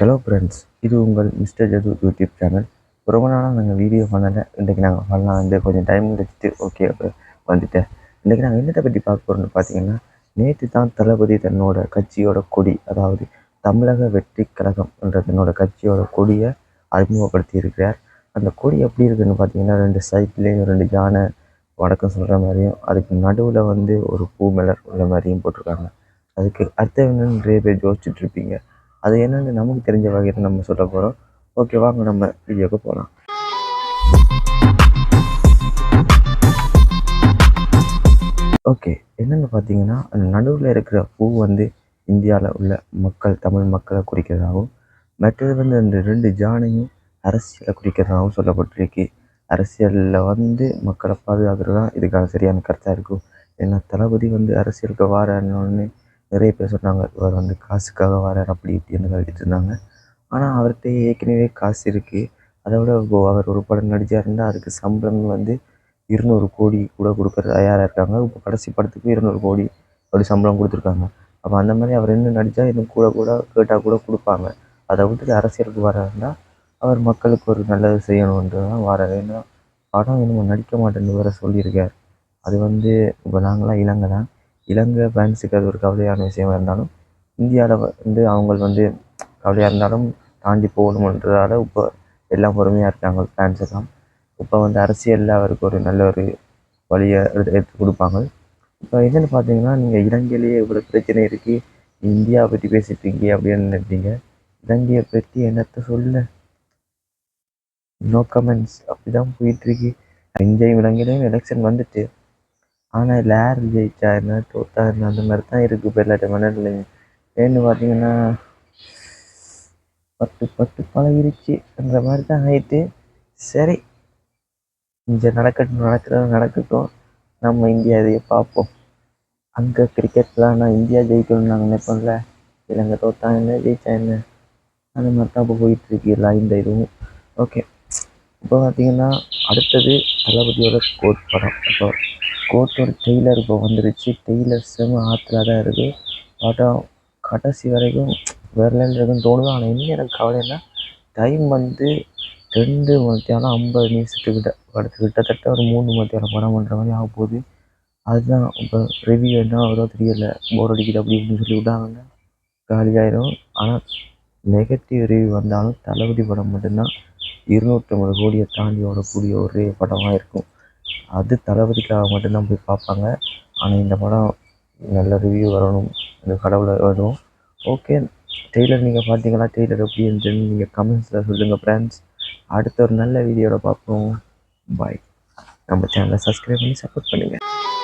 Hello friends இது உங்கள் mister ஜது YouTube channel ரொம்ப நாளாக நாங்கள் வீடியோ பண்ணலை. இன்றைக்கி நாங்கள் பண்ணலாம். வந்து கொஞ்சம் டைம் எடுத்துட்டு ஓகே வந்துட்டேன். இன்றைக்கி நாங்கள் என்னத்தை பற்றி பார்க்க போகிறோம்னு பார்த்தீங்கன்னா நேற்று தான் தளபதி தன்னோட கட்சியோட கொடி அதாவது தமிழக வெற்றி கழகம் என்ற தன்னோட கட்சியோட கொடியை அறிமுகப்படுத்தி இருக்கிறார் அந்த கொடி எப்படி இருக்குதுன்னு பார்த்தீங்கன்னா ரெண்டு சைட்லேயும் ரெண்டு யானை வடக்கம் சொல்கிற மாதிரியும் அதுக்கு நடுவில் வந்து ஒரு பூ மலர் உள்ள மாதிரியும் போட்டிருக்காங்க. அதுக்கு அடுத்த நிறைய பேர் யோசிச்சுட்ருப்பீங்க அது என்னென்னு நமக்கு தெரிஞ்ச வகையில் நம்ம சொல்ல போகிறோம் ஓகே வாங்க நம்ம வீடியோக்கு போகலாம் ஓகே என்னென்னு பார்த்தீங்கன்னா அந்த நடுவில் இருக்கிற பூ வந்து இந்தியாவில் உள்ள மக்கள் தமிழ் மக்களை குறிக்கிறதாகவும் மற்றது வந்து அந்த ரெண்டு ஜானையும் அரசியலை குறிக்கிறதாகவும் சொல்லப்பட்டிருக்கு. அரசியலில் வந்து மக்களை பாதுகாக்கிறது தான் இதுக்கான சரியான கருத்தாக இருக்கும். ஏன்னா தளபதி வந்து அரசியலுக்கு வாரன்னு நிறைய பேர் சொன்னாங்க இவர் வந்து காசுக்காக வரார் அப்படி இப்படின்னு கழிச்சிட்டு இருந்தாங்க. ஆனால் அவர்கிட்ட ஏற்கனவே காசு இருக்குது அதை விட இப்போ அவர் ஒரு படம் நடிச்சாருன்னா அதுக்கு சம்பளம் வந்து இருநூறு கோடி கூட கொடுக்குற தயாராக இருக்காங்க. இப்போ கடைசி படத்துக்கு இருநூறு கோடி அப்படி சம்பளம் கொடுத்துருக்காங்க. அப்போ அந்த மாதிரி அவர் இன்னும் நடித்தா இன்னும் கூட கூட கேட்டால் கூட கொடுப்பாங்க. அதை விட்டுட்டு அரசியலுக்கு வராருன்னா அவர் மக்களுக்கு ஒரு நல்லது செய்யணுன்றது தான் வராரு. ஏன்னா படம் இன்னும் நடிக்க மாட்டேன்னு வேறு சொல்லியிருக்கார். அது வந்து இப்போ நாங்களாம் இலங்கை தான் இலங்கை ஃபேன்ஸுக்கு அது ஒரு கவலையான விஷயமா இருந்தாலும் இந்தியாவில் வந்து அவங்க வந்து கவலையாக இருந்தாலும் தாண்டி போகணுன்றதால இப்போ எல்லாம் பொறுமையாக இருக்காங்க ஃபேன்ஸ் எல்லாம். இப்போ வந்து அரசியலில் அவருக்கு ஒரு நல்ல ஒரு வழியை எடுத்து எடுத்து கொடுப்பாங்க. இப்போ என்னென்னு பார்த்தீங்கன்னா நீங்கள் இலங்கையிலேயே இவ்வளோ பிரச்சனை இருக்குது இந்தியாவை பற்றி பேசிட்டு இருக்கீங்க அப்படின்னு நினைப்பீங்க. இலங்கையை பற்றி என்னத்தை சொல்ல? நோ கமெண்ட்ஸ் அப்படி தான் போயிட்டுருக்கு இங்கேயும் இலங்கையிலையும் எலெக்ஷன் வந்துட்டு ஆனால் இதில் யார் ஜெயிச்சா என்ன தோத்தா என்ன அந்த மாதிரி தான் இருக்குது இப்போ எல்லா மன்னர்களையும் ஏன்னு பார்த்தீங்கன்னா பட்டு பட்டு அந்த மாதிரி தான் ஆயிட்டு. சரி இங்கே நடக்கட்டும் நடக்கிறது நடக்கட்டும் நம்ம இந்தியா இதையே பார்ப்போம். அங்கே கிரிக்கெட்லாம் நான் இந்தியா ஜெயிக்கணும்னு நாங்கள் நினைப்போம்ல இலங்கை தோத்தா என்ன ஜெயிச்சா என்ன? அந்த மாதிரி தான் இப்போ போயிட்டுருக்கு எல்லாம் இந்த இதுவும். ஓகே இப்போ பார்த்தீங்கன்னா அடுத்தது தளபதியோட கோட் படம். அப்போ கோட்டோட டெய்லர் இப்போ வந்துருச்சு. டெய்லர் செம ஆற்றுல தான் இருக்குது படம் கடைசி வரைக்கும் வேறு இருக்குன்னு தோணுது. ஆனால் இன்னும் எனக்கு கவலைன்னா டைம் வந்து ரெண்டு மத்தியானம் ஐம்பது நிமிஷத்துக்கிட்ட படுத்து கிட்டத்தட்ட ஒரு மூணு மத்தியானம் படம் பண்ணுற மாதிரி ஆக போகுது. அதுதான் இப்போ ரிவ்யூ என்ன வருதோ தெரியல. போர் அடிக்குது அப்படி இப்படின்னு சொல்லி விட்டாங்கன்னா காலியாயிரும் ஆனால் நெகட்டிவ் ரிவ்யூ வந்தாலும் தளபதி படம் மட்டும்தான். இருநூற்றம்பது கோடியை தாண்டி ஓடக்கூடிய ஒரே படமாக இருக்கும். அது தளபதிக்காக மட்டும்தான் போய் பார்ப்பாங்க. ஆனால் இந்த படம் நல்ல ரிவ்யூ வரணும். இந்த கடவுளை வரும் ஓகே டெய்லர் நீங்கள் பார்த்தீங்களா? டெய்லர் எப்படி இருந்துன்னு நீங்கள் கமெண்ட்ஸில் சொல்லுங்கள் ஃப்ரெண்ட்ஸ் அடுத்த ஒரு நல்ல வீடியோவில் பார்ப்போம். பாய் நம்ம சேனலை சப்ஸ்கிரைப் பண்ணி சப்போர்ட் பண்ணுங்கள்